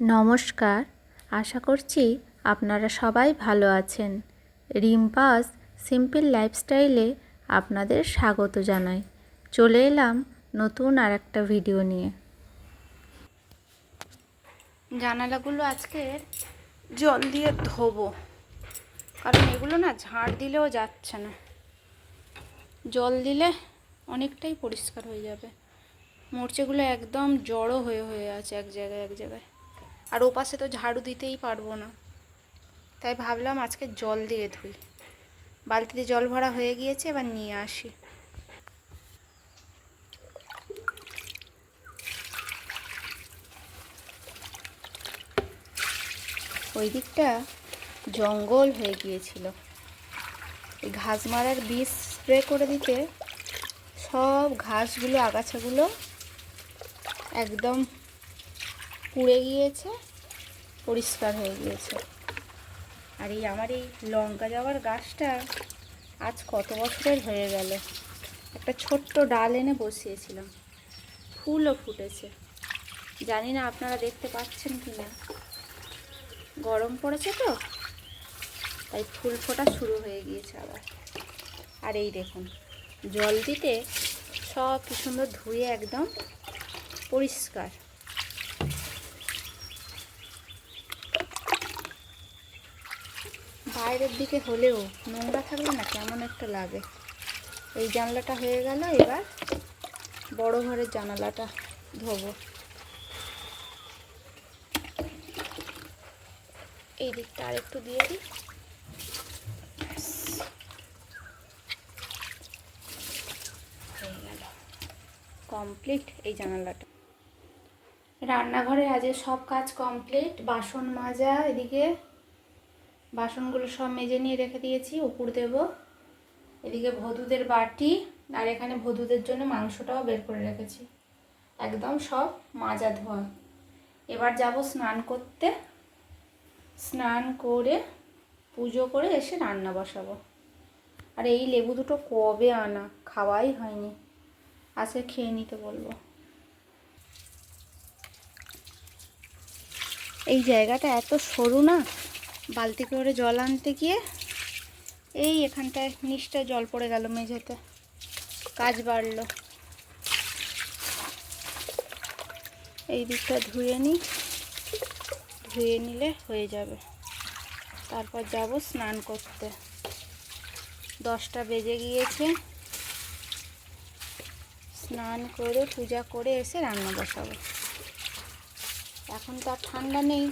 নমস্কার। আশা করছি আপনারা সবাই ভালো আছেন। রিম্পাস সিম্পল লাইফস্টাইলে আপনাদের স্বাগত জানাই। চলে এলাম নতুন আর একটা ভিডিও নিয়ে। জানালাগুলো আজকে জল দিয়ে ধোবো। কারণ এগুলো না ঝাড় দিলেও যাচ্ছে না। জল দিলে অনেকটাই পরিষ্কার হয়ে যাবে। মরচেগুলো একদম জড়ো হয়ে হয়ে আছে এক জায়গায় এক জায়গায়। আর ওপাশে তো ঝাড়ু দিতেই পারব না। তাই ভাবলাম আজকে জল দিয়ে ধুই। বালতিতে জল ভরা হয়ে গিয়েছে, এবার নিয়ে আসি। ওই দিকটা জঙ্গল হয়ে গিয়েছিল। এই ঘাস মারার বিষ স্প্রে করে দিতে সব ঘাসগুলো, আগাছাগুলো একদম পুড়ে গিয়েছে, পরিষ্কার হয়ে গিয়েছে। আর এই আমার এই লঙ্কা যাওয়ার গাছটা আজ কত বছরের হয়ে গেল। একটা ছোট্ট ডাল এনে বসিয়েছিলাম। ফুলও ফুটেছে। জানি না আপনারা দেখতে পাচ্ছেন কি না গরম পড়েছে তো, তাই ফুল ফোটা শুরু হয়ে গিয়েছে আবার। আর এই দেখুন, জল দিতে সব কি সুন্দর ধুয়ে একদম পরিষ্কার। বাইরের দিকে হলেও নোংরা থাকলে না কেমন একটা লাগে। এই জানলাটা হয়ে গেল, এবার বড় ঘরের জানালাটা ধোবো। এই দিকটা আর একটু দিয়ে দিই। কমপ্লিট এই জানালাটা। রান্নাঘরে আজকে সব কাজ কমপ্লিট, বাসন মাজা, এদিকে বাসনগুলো সব মেজে নিয়ে রেখে দিয়েছি, উপর দেব। এদিকে ভদুদের বাটি, আর এখানে ভদুদের জন্য মাংসটাও বের করে রেখেছি। একদম সব মাজা ধোয়া। এবার যাব স্নান করতে। স্নান করে, পুজো করে এসে রান্না বসাবো। আর এই লেবু দুটো কবে আনা? খাওয়াই হয়নি। আজকে খেয়ে নিতে বলব। এই জায়গাটা এত সরু না? বালতি করে জল আনতে গিয়ে এই এখানটায় নিচটা জল পড়ে গেল মেঝেতে। কাজ বাড়লো। এই দিকটা ধুয়ে নিই ধুয়ে নিলে হয়ে যাবে। তারপর যাব স্নান করতে। দশটা বেজে গিয়েছে। স্নান করে, পূজা করে এসে রান্না বসাবো। এখন তো আর ঠান্ডা নেই।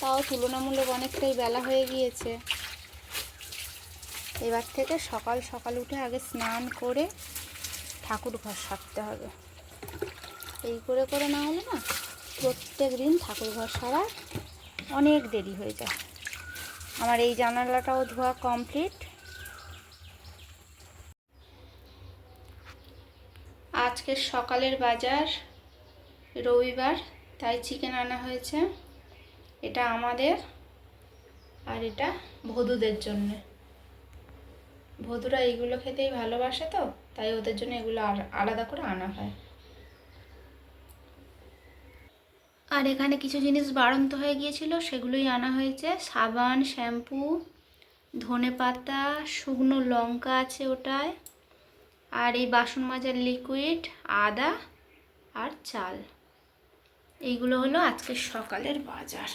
তাও তুলনামূলক অনেকটাই বেলা হয়ে গিয়েছে। এবার থেকে সকাল সকাল উঠে আগে স্নান করে ঠাকুর ঘর সারতে হবে। এই করে করে না হলে না প্রত্যেক দিন ঠাকুর ঘর সারা অনেক দেরি হয়ে যায়। আমার এই জানালাটাও ধোয়া কমপ্লিট। আজকে সকালের বাজার রবিবার, তাই চিকেন আনা হয়েছে। এটা আমাদের আর এটা ভদুদের জন্য। ভদুরা এইগুলো খেতেই ভালোবাসে তো, তাই ওদের জন্য এগুলো আলাদা করে আনা হয়। আর এখানে কিছু জিনিস বাড়ন্ত হয়ে গিয়েছিল, সেগুলোই আনা হয়েছে। সাবান, শ্যাম্পু, ধনে পাতা, শুকনো লঙ্কা আছে ওটায়, আর এই বাসন মাজার লিকুইড আদা আর চাল। এইগুলো হলো আজকে সকালের বাজার।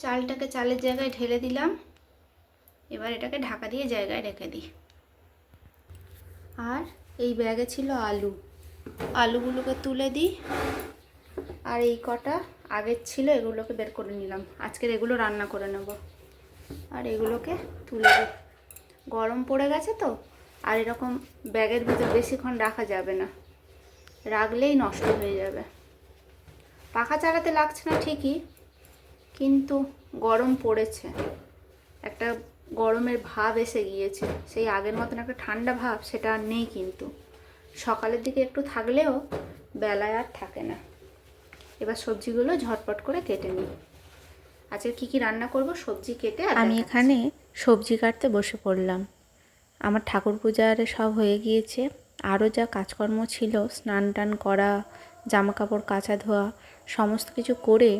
চালটাকে চালের জায়গায় ঢেলে দিলাম। এবার এটাকে ঢাকা দিয়ে জায়গায় রেখে দিই। আর এই ব্যাগে ছিল আলু। আলুগুলোকে তুলে দিই। আর এই কটা আগের ছিল, এগুলোকে বের করে নিলাম। আজকের এগুলো রান্না করে নেব। আর এগুলোকে তুলে দিই। গরম পড়ে গেছে তো, আর এরকম ব্যাগের ভিতর বেশিক্ষণ রাখা যাবে না। রাখলেই নষ্ট হয়ে যাবে। পাখা চালাতে লাগছে না ঠিকই কিন্তু গরম পড়েছে। একটা গরমের ভাব এসে গিয়েছে। সেই আগের মতন একটা ঠান্ডা ভাব সেটা আর নেই কিন্তু। সকালের দিকে একটু থাকলেও বেলায় আর থাকে না। এবার সবজিগুলো ঝটপট করে কেটে নিই। আজকে কী কী রান্না করব সবজি কেটে আমি এখানে সবজি কাটতে বসে পড়লাম। আমার ঠাকুর পূজার সব হয়ে গিয়েছে। আরও যা কাজকর্ম ছিল, স্নান টান করা জামা কাপড় কাচা ধোয়া, সমস্ত কিছু করে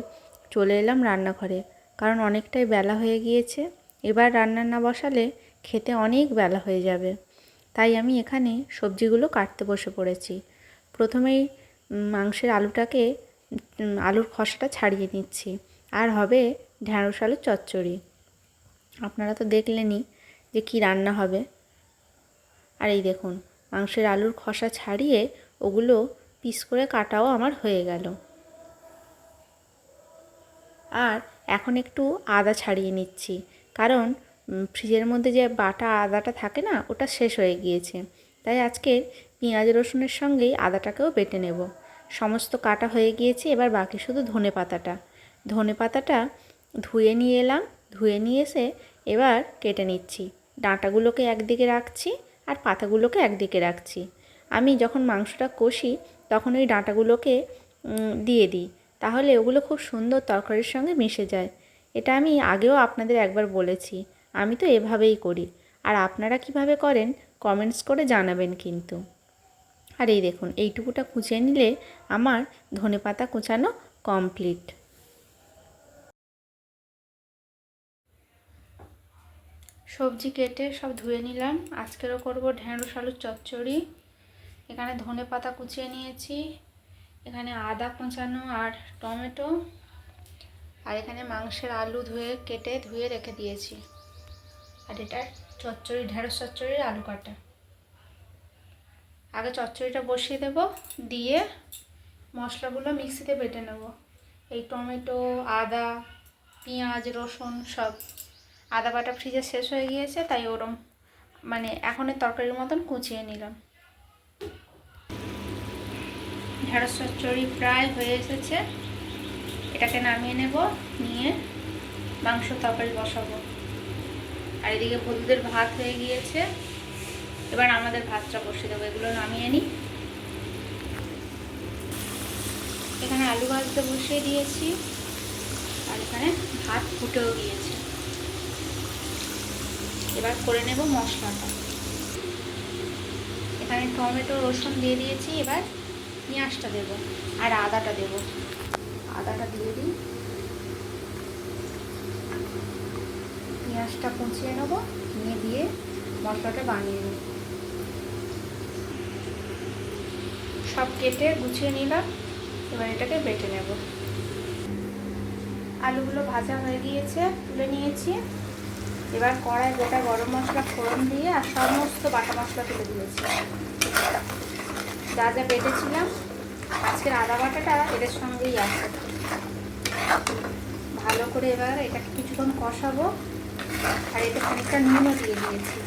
চলে এলাম রান্নাঘরে। কারণ অনেকটাই বেলা হয়ে গিয়েছে, এবার রান্না না বসালে খেতে অনেক বেলা হয়ে যাবে। তাই আমি এখানে সবজিগুলো কাটতে বসে পড়েছি। প্রথমেই মাংসের আলুটাকে আলুর খসাটা ছাড়িয়ে নিচ্ছি। আর হবে ঢ্যাঁড়স আলুর চচ্চড়ি। আপনারা তো দেখলেনই যে কি রান্না হবে। আর এই দেখুন মাংসের আলুর খসা ছাড়িয়ে ওগুলো পিস করে কাটাও আমার হয়ে গেল। আর এখন একটু আদা ছাড়িয়ে নিচ্ছি। কারণ ফ্রিজের মধ্যে যে বাটা আদাটা থাকে না, ওটা শেষ হয়ে গিয়েছে। তাই আজকে পেঁয়াজ রসুনের সঙ্গেই আদাটাকেও বেটে নেব। সমস্ত কাটা হয়ে গিয়েছে, এবার বাকি শুধু ধনে পাতাটা। ধনে পাতাটা ধুয়ে নিয়ে এলাম, ধুয়ে নিয়ে এসে এবার কেটে নিচ্ছি। ডাঁটাগুলোকে একদিকে রাখছি আর পাতাগুলোকে একদিকে রাখছি। আমি যখন মাংসটা কষি, তখন ওই ডাঁটাগুলোকে দিয়ে দিই। তাহলে ওগুলো খুব সুন্দর তরকারির সঙ্গে মিশে যায়। এটা আমি আগেও আপনাদের একবার বলেছি। আমি তো এভাবেই করি। আর আপনারা কীভাবে করেন, কমেন্টস করে জানাবেন কিন্তু। আর এই দেখুন, এইটুকুটা কুচিয়ে নিলে আমার ধনেপাতা কুচানো কমপ্লিট। সবজি কেটে সব ধুয়ে নিলাম। আজকেরও করব ঢেঁড়স আলুর চচ্চড়ি। এখানে ধনে পাতা কুচিয়ে নিয়েছি। এখানে আদা কুচানো আর টমেটো। আর এখানে মাংসের আলু ধুয়ে কেটে ধুয়ে রেখে দিয়েছি। আর এটা চচ্চড়ি, ঢেঁড়স চচ্চড়ির আলু কাটা। আগে চচ্চড়িটা বসিয়ে দেব, দিয়ে মশলাগুলো মিক্সিতে বেটে নেব। এই টমেটো, আদা, পেঁয়াজ, রসুন সব। আদা বাটা ফ্রিজে শেষ হয়ে গিয়েছে, তাই ওরম মানে এখনের তরকারির মতন কুচিয়ে নিলাম। ঢেঁড়স চচ্চড়ি প্রায় হয়ে এসেছে। এটাকে নামিয়ে নেব, নিয়ে মাংস তরকারি বসাবো। আর এদিকে হলুদের ভাত হয়ে গিয়েছে। এবার আমাদের ভাতটা বসিয়ে দেবো, এগুলো নামিয়ে নিই। এখানে আলু ভাজতে বসিয়ে দিয়েছি, আর এখানে ভাত ফুটেও গিয়েছে। এবার করে নেব মশলাটা। এখানে টমেটো, রসুন দিয়ে দিয়েছি, এবার পেঁয়াজটা দেব আর আদাটা দেব। আদাটা দিয়ে দিই। পেঁয়াজটা কুচিয়ে নেব, নিয়ে দিয়ে মশলাটা বানিয়ে নেব। সব কেটে গুছিয়ে নিলাম, এবার এটাকে বেটে নেব। আলুগুলো ভাজা হয়ে গিয়েছে, তুলে নিয়েছি। এবার কড়াই গোটা গরম মশলা ফোড়ন দিয়ে আর সমস্ত বাটা মশলা তুলে দিয়েছি। যা যা বেটেছিলাম, আজকের আদা বাটাটা এদের সঙ্গেই আছে। ভালো করে এবার এটাকে কিছুক্ষণ কষাবো আর এটা খানিকটা নুনও দিয়ে দিয়েছি।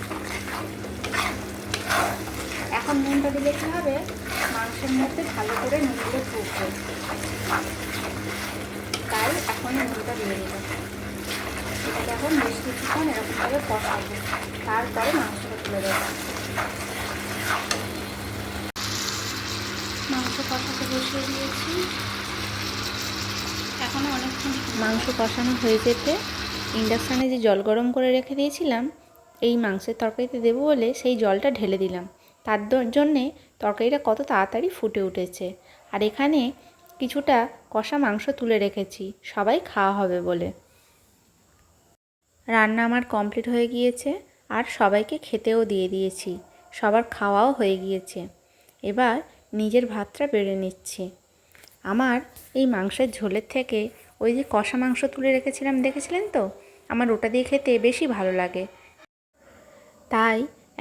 এখন নুনটা দিলে কী হবে? মাংসের মধ্যে ভালো করে নুনগুলো ঢুকবে তাই এখন নুনটা দিয়ে দিলাম। এখন বেশ কিছুক্ষণ এরকমভাবে কষাবো। তারপরে মাংসটা তুলে দেবো। মাংস কষাতে বসিয়ে দিয়েছি। এখনও অনেকক্ষণ মাংস কষানো হয়ে যেতে ইন্ডাকশানে যে জল গরম করে রেখে দিয়েছিলাম এই মাংসের তরকারিতে দেবো বলে সেই জলটা ঢেলে দিলাম। তার জন্যে তরকারিটা কত তাড়াতাড়ি ফুটে উঠেছে। আর এখানে কিছুটা কষা মাংস তুলে রেখেছি। সবাই খাওয়া হবে বলে। রান্না আমার কমপ্লিট হয়ে গিয়েছে আর সবাইকে খেতেও দিয়ে দিয়েছি। সবার খাওয়াও হয়ে গিয়েছে। এবার নিজের ভাতটা বেড়ে নিচ্ছি। আমার এই মাংসের ঝোলের থেকে ওই যে কষা মাংস তুলে রেখেছিলাম, দেখেছিলেন তো? আমার ওটা দিয়ে খেতে বেশি ভালো লাগে। তাই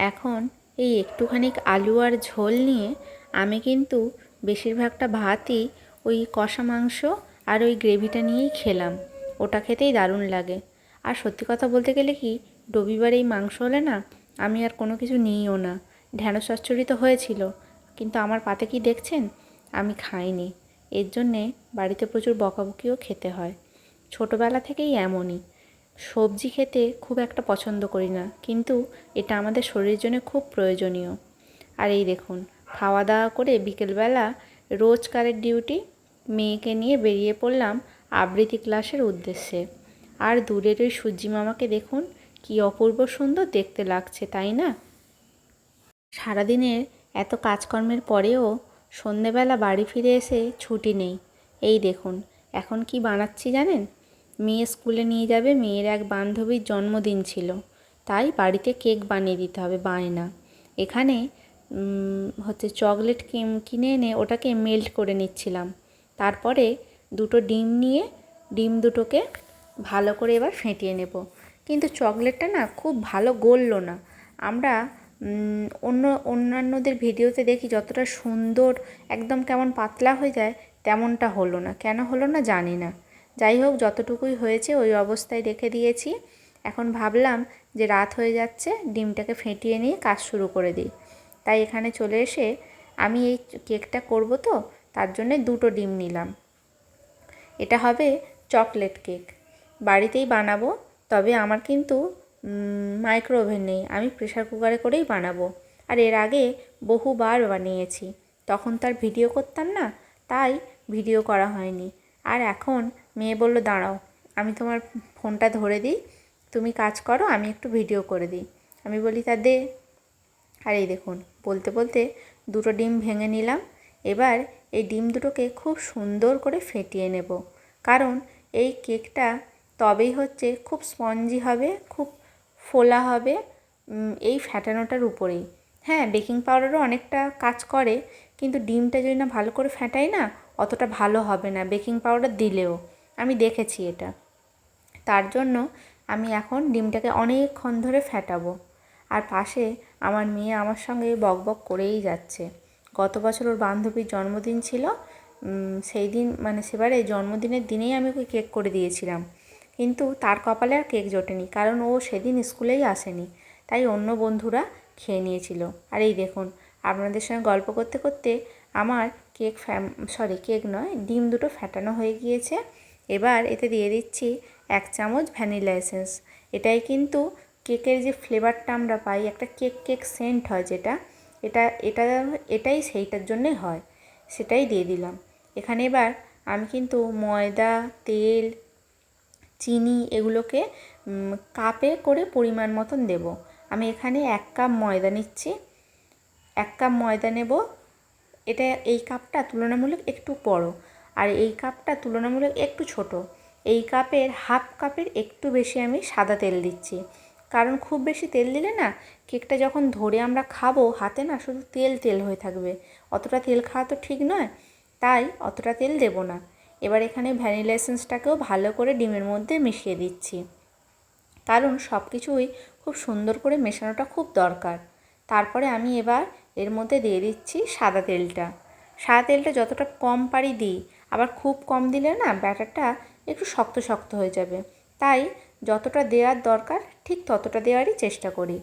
এখন এই একটুখানি আলু আর ঝোল নিয়ে আমি কিন্তু বেশিরভাগটা ভাতই ওই কষা মাংস আর ওই গ্রেভিটা নিয়েই খেলাম। ওটা খেতেই দারুণ লাগে। আর সত্যি কথা বলতে গেলে কি, রবিবার এই মাংস হলে না, আমি আর কোনো কিছু নিইও না। ঢ্যাঁড়স চচ্চড়ি হয়েছিল, কিন্তু আমার পাতে কি দেখছেন? আমি খাইনি। এর জন্যে বাড়িতে প্রচুর বকাবকিও খেতে হয়। ছোটোবেলা থেকেই এমনই। সবজি খেতে খুব একটা পছন্দ করি না, কিন্তু এটা আমাদের শরীরের জন্য খুব প্রয়োজনীয়। আর এই দেখুন খাওয়া দাওয়া করে বিকেলবেলা রোজকারের ডিউটি, মেয়েকে নিয়ে বেরিয়ে পড়লাম আবৃত্তি ক্লাসের উদ্দেশ্যে। আর দূরের ওই সূর্যি মামাকে দেখুন, কি অপূর্ব সুন্দর দেখতে লাগছে, তাই না? সারাদিনের এত কাজকর্মের পরেও সন্ধেবেলা বাড়ি ফিরে এসে ছুটি নেই। এই দেখুন, এখন কি বানাচ্ছি জানেন? মেয়ে স্কুলে নিয়ে যাবে, মেয়ের এক বান্ধবীর জন্মদিন ছিল। তাই বাড়িতে কেক বানিয়ে দিতে হবে বায়না। এখানে হচ্ছে চকলেট কিনে এনে ওটাকে মেল্ট করে নিচ্ছিলাম। তারপরে দুটো ডিম নিয়ে, ডিম দুটোকে ভালো করে এবার ফেটিয়ে নেব। কিন্তু চকলেটটা না খুব ভালো গললো না। আমরা অন্য, অন্যান্যদের ভিডিওতে দেখি যতটা সুন্দর, একদম কেমন পাতলা হয়ে যায়, তেমনটা হলো না। কেন হলো না জানি না। যাই হোক, যতটুকুই হয়েছে ওই অবস্থায় রেখে দিয়েছি। এখন ভাবলাম যে রাত হয়ে যাচ্ছে, ডিমটাকে ফেটিয়ে নিয়ে কাজ শুরু করে দিই। তাই এখানে চলে এসে আমি এই কেকটা করব তো, তার জন্যে দুটো ডিম নিলাম। এটা হবে চকলেট কেক। বাড়িতেই বানাবো, তবে আমার কিন্তু মাইক্রো ওভেন নেই। আমি প্রেশার কুকারে করেই বানাবো। আর এর আগে বহুবার বানিয়েছি। তখন তার ভিডিও করতাম না, তাই ভিডিও করা হয়নি। আর এখন মেয়ে বলল, দাঁড়াও, আমি তোমার ফোনটা ধরে দিই। তুমি কাজ করো, আমি একটু ভিডিও করে দিই। আমি বলি, তা দে। আর এই দেখুন, বলতে বলতে দুটো ডিম ভেঙে নিলাম। এবার এই ডিম দুটোকে খুব সুন্দর করে ফেটিয়ে নেব। কারণ এই কেকটা তবেই হচ্ছে খুব স্পঞ্জি হবে, খুব ফোলা হবে এই ফ্যাটানোটার উপরেই। হ্যাঁ বেকিং পাউডারও অনেকটা কাজ করে, কিন্তু ডিমটা যদি না ভালো করে ফ্যাটাই না, অতটা ভালো হবে না, বেকিং পাউডার দিলেও। আমি দেখেছি এটা। তার জন্য আমি এখন ডিমটাকে অনেকক্ষণ ধরে ফ্যাটাবো। আর পাশে আমার মেয়ে আমার সঙ্গে বকবক করেই যাচ্ছে। গত বছর ওর বান্ধবীর জন্মদিন ছিল সেই দিন মানে সেবারে জন্মদিনের দিনেই আমি ওকে কেক করে দিয়েছিলাম। কিন্তু তার কপালে আর কেক জোটেনি, কারণ ও সেদিন স্কুলেই আসেনি। তাই অন্য বন্ধুরা খেয়ে নিয়েছিল। আর এই দেখুন, আপনাদের সঙ্গে গল্প করতে করতে আমার কেক ফ্যাম সরি কেক নয়, ডিম দুটো ফ্যাটানো হয়ে গিয়েছে। এবার এতে দিয়ে দিচ্ছি এক চামচ ভ্যানিলা এসেন্স। এটাই কিন্তু কেকের যে ফ্লেভারটা আমরা পাই, একটা কেক কেক সেন্ট হয় যেটা, এটা এটা, এটাই সেইটার জন্যই হয়। সেটাই দিয়ে দিলাম। এখানে এবার আমি কিন্তু ময়দা, তেল চিনি এগুলোকে কাপে করে পরিমাণ মতন দেব। আমি এখানে এক কাপ ময়দা নিচ্ছি। এক কাপ ময়দা নেব। এটা এই কাপটা তুলনামূলক একটু বড়। আর এই কাপটা তুলনামূলক একটু ছোট। এই কাপের, হাফ কাপের একটু বেশি আমি সাদা তেল দিচ্ছি। কারণ খুব বেশি তেল দিলে না, কেকটা যখন ধরে আমরা খাব, হাতে না শুধু তেল তেল হয়ে থাকবে। অতটা তেল খাওয়া তো ঠিক নয়। তাই অতটা তেল দেবো না। এবার এখানে ভ্যানিলা এসেন্সটাকেও ভালো করে ডিমের মধ্যে মিশিয়ে দিচ্ছি। কারণ সব কিছুই খুব সুন্দর করে মেশানোটা খুব দরকার। তারপরে আমি এবার এর মধ্যে দিয়ে দিচ্ছি সাদা তেলটা। সাদা তেলটা যতটা কম পারি দিই, আবার খুব কম দিলে না ব্যাটারটা একটু শক্ত শক্ত হয়ে যাবে। তাই যতটা দেওয়ার দরকার, ঠিক ততটা দেওয়ারই চেষ্টা করি।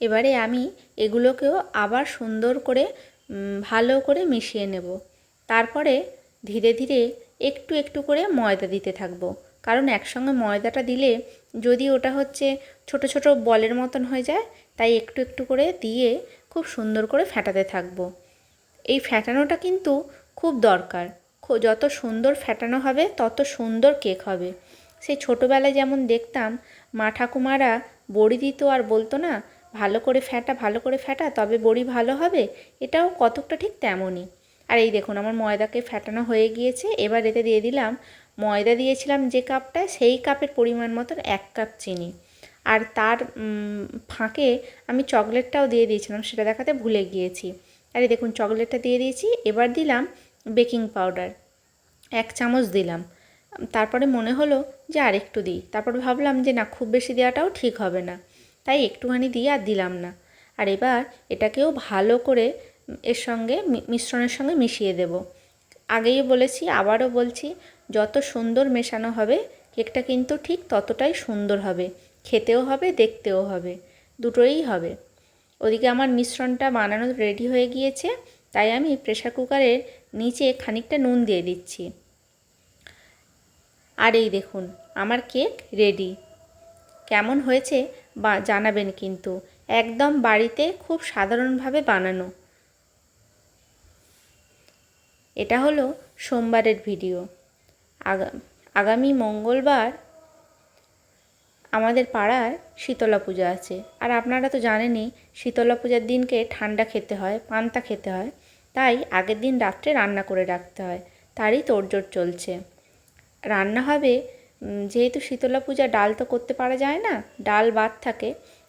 এবারে আমি এগুলোকেও আবার সুন্দর করে ভালো করে মিশিয়ে নেব। তারপরে ধীরে ধীরে একটু একটু করে ময়দা দিতে থাকব। কারণ একসঙ্গে ময়দাটা দিলে যদি ওটা হচ্ছে ছোট ছোট বলের মতন হয়ে যায়, তাই একটু একটু করে দিয়ে খুব সুন্দর করে ফ্যাটাতে থাকব। এই ফ্যাটানোটা কিন্তু খুব দরকার। যত সুন্দর ফ্যাটানো হবে, তত সুন্দর কেক হবে। সেই ছোটোবেলায় যেমন দেখতাম, মা ঠাকুমারা বড়ি দিত আর বলতো না, ভালো করে ফ্যাটা ভালো করে ফ্যাটা তবে বড়ি ভালো হবে? এটাও কতকটা ঠিক তেমনই। আর এই দেখুন, আমার ময়দাকে ফ্যাটানো হয়ে গিয়েছে। এবার এতে দিয়ে দিলাম, ময়দা দিয়েছিলাম যে কাপটায় সেই কাপের পরিমাণ মতন এক কাপ চিনি। আর তার ফাঁকে আমি চকলেটটাও দিয়ে দিয়েছিলাম, সেটা দেখাতে ভুলে গিয়েছি। আর দেখুন, চকলেটটা দিয়ে দিয়েছি, এবার দিলাম বেকিং পাউডার। এক চামচ দিলাম। তারপরে মনে হলো যে আর একটু দিই। তারপরে ভাবলাম যে না, খুব বেশি দেওয়াটাও ঠিক হবে না। তাই একটুখানি দিয়ে আর দিলাম না। আর এবার এটাকেও ভালো করে এর সঙ্গে মিশ্রণের সঙ্গে মিশিয়ে দেব। আগেই বলেছি, আবারও বলছি, যত সুন্দর মেশানো হবে, কেকটা কিন্তু ঠিক ততটাই সুন্দর হবে। খেতেও হবে, দেখতেও হবে। দুটোই হবে। ওদিকে আমার মিশ্রণটা বানানো রেডি হয়ে গিয়েছে, তাই আমি প্রেসার কুকারের নিচে খানিকটা নুন দিয়ে দিচ্ছি। আর এই দেখুন, আমার কেক রেডি। কেমন হয়েছে বা, জানাবেন কিন্তু। একদম বাড়িতে খুব সাধারণভাবে বানানো। এটা হলো সোমবারের ভিডিও। আগা, আগামী মঙ্গলবার আমাদের পাড়ার শীতলা পূজা আছে। আর আপনারা তো জানেনই, শীতলা পূজার দিনকে ঠান্ডা খেতে হয়, পান্তা খেতে হয়। তাই আগের দিন রাত্রে রান্না করে রাখতে হয়। তারই তোড়জোড় চলছে। রান্না হবে যেহেতু শীতলা পূজা ডাল তো করতে পারা যায় না, ডাল বাদ থাকে,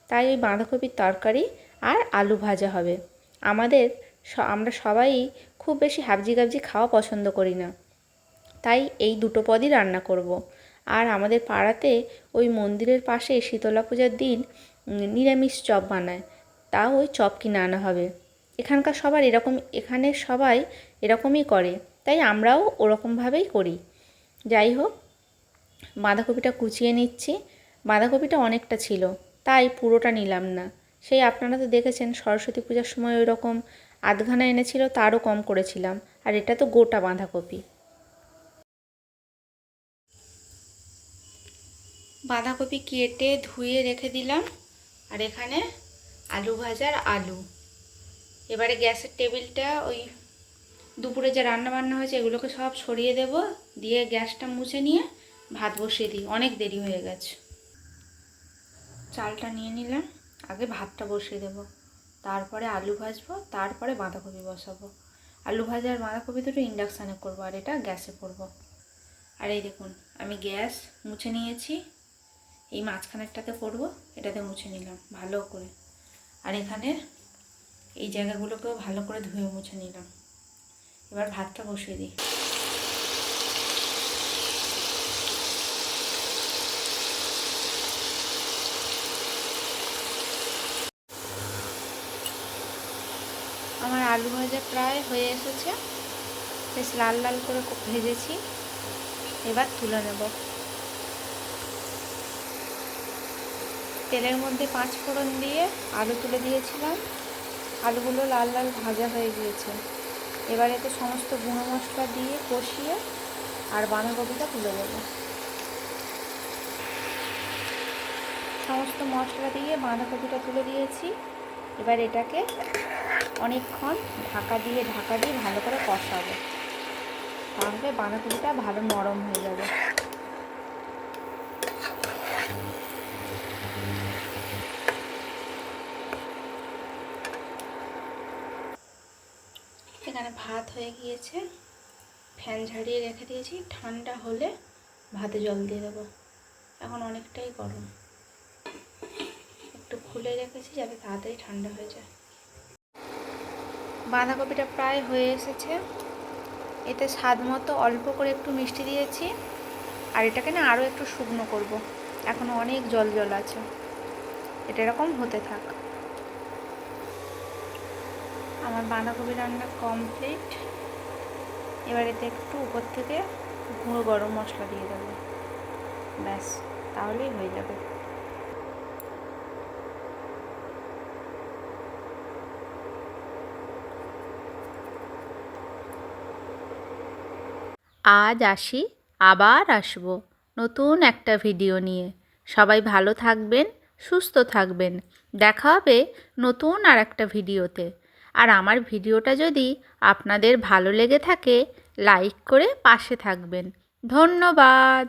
তাই ওই বাঁধাকপির তরকারি আর আলু ভাজা হবে। আমাদের আমরা সবাই খুব বেশি হাবজি গাবজি খাওয়া পছন্দ করি না। তাই এই দুটো পদই রান্না করব। আর আমাদের পাড়াতে ওই মন্দিরের পাশে শীতলা পূজার দিন নিরামিষ চপ বানায়। তাও ওই চপ কিনে আনা হবে। এখানকার সবার এরকম এখানে সবাই এরকমই করে। তাই আমরাও ওরকমভাবেই করি। যাই হোক, বাঁধাকপিটা কুচিয়ে নিচ্ছি। বাঁধাকপিটা অনেকটা ছিল, তাই পুরোটা নিলাম না। সেই আপনারা তো দেখেছেন, সরস্বতী পূজার সময় ওই রকম আধখানা এনেছিল, তারও কম করেছিলাম। আর এটা তো গোটা বাঁধাকপি। বাঁধাকপি কেটে ধুয়ে রেখে দিলাম। আর এখানে আলু ভাজার আলু। এবারে গ্যাসের টেবিলটা ওই দুপুরে যে রান্না বান্না হয়েছে, এগুলোকে সব সরিয়ে দেব। দিয়ে গ্যাসটা মুছে নিয়ে ভাত বসিয়ে দিই। অনেক দেরি হয়ে গেছে। চালটা নিয়ে নিলাম। আগে ভাতটা বসিয়ে দেব। তারপরে আলু ভাজবো, তারপরে বাঁধাকপি বসাবো। আলু ভাজা আর বাঁধাকপি দুটো ইন্ডাকশানে করব, আর এটা গ্যাসে করব। আর এই দেখুন, আমি গ্যাস মুছে নিয়েছি, এই মাঝখানেরটাতে করব, এটাতে মুছে নিলাম, ভালো করে। আর এখানে এই জায়গাগুলোকেও ভালো করে ধুয়ে মুছে নিলাম। এবার ভাতটা বসিয়ে দিই আমার আলু ভাজা প্রায় হয়ে এসেছে। বেশ লাল লাল করে ভেজেছি। এবার তুলে নেব। তেলের মধ্যে পাঁচ ফোড়ন দিয়ে আলু তুলে দিয়েছিলাম। আলুগুলো লাল লাল ভাজা হয়ে গিয়েছে। এবার এতে সমস্ত গুঁড়ো মশলা দিয়ে কষিয়ে আর বাঁধাকপিটা তুলে দেবো সমস্ত মশলা দিয়ে বাঁধাকপিটা তুলে দিয়েছি। এবার এটাকে অনেকক্ষণ ঢাকা দিয়ে ঢাকা দিয়ে ভালো করে কষাবো। তাহলে বাঁধাকপিটা ভালো নরম হয়ে যাবে। এখানে ভাত হয়ে গিয়েছে। ফ্যান ঝাড়িয়ে রেখে দিয়েছি। ঠান্ডা হলে ভাতে জল দিয়ে দেবো। এখন অনেকটাই গরম। একটু রেখেছি যাতে তাড়াতাড়ি ঠান্ডা হয়ে যায়। বাঁধাকপিটা প্রায় হয়ে এসেছে। এতে স্বাদ মতো অল্প করে একটু মিষ্টি দিয়েছি। আর এটাকে না আরও একটু শুকনো করব। এখনও অনেক জল জল আছে। এটা এরকম হতে থাক। আমার বাঁধাকপি রান্না কমপ্লিট। এবার এতে একটু উপর থেকে গুঁড়ো গরম মশলা দিয়ে দেবো। ব্যাস, তাহলেই হয়ে যাবে। আজ আসি, আবার আসব নতুন একটা ভিডিও নিয়ে। সবাই ভালো থাকবেন, সুস্থ থাকবেন। দেখা হবে নতুন আর একটা ভিডিওতে। আর আমার ভিডিওটা যদি আপনাদের ভালো লেগে থাকে, লাইক করে পাশে থাকবেন। ধন্যবাদ।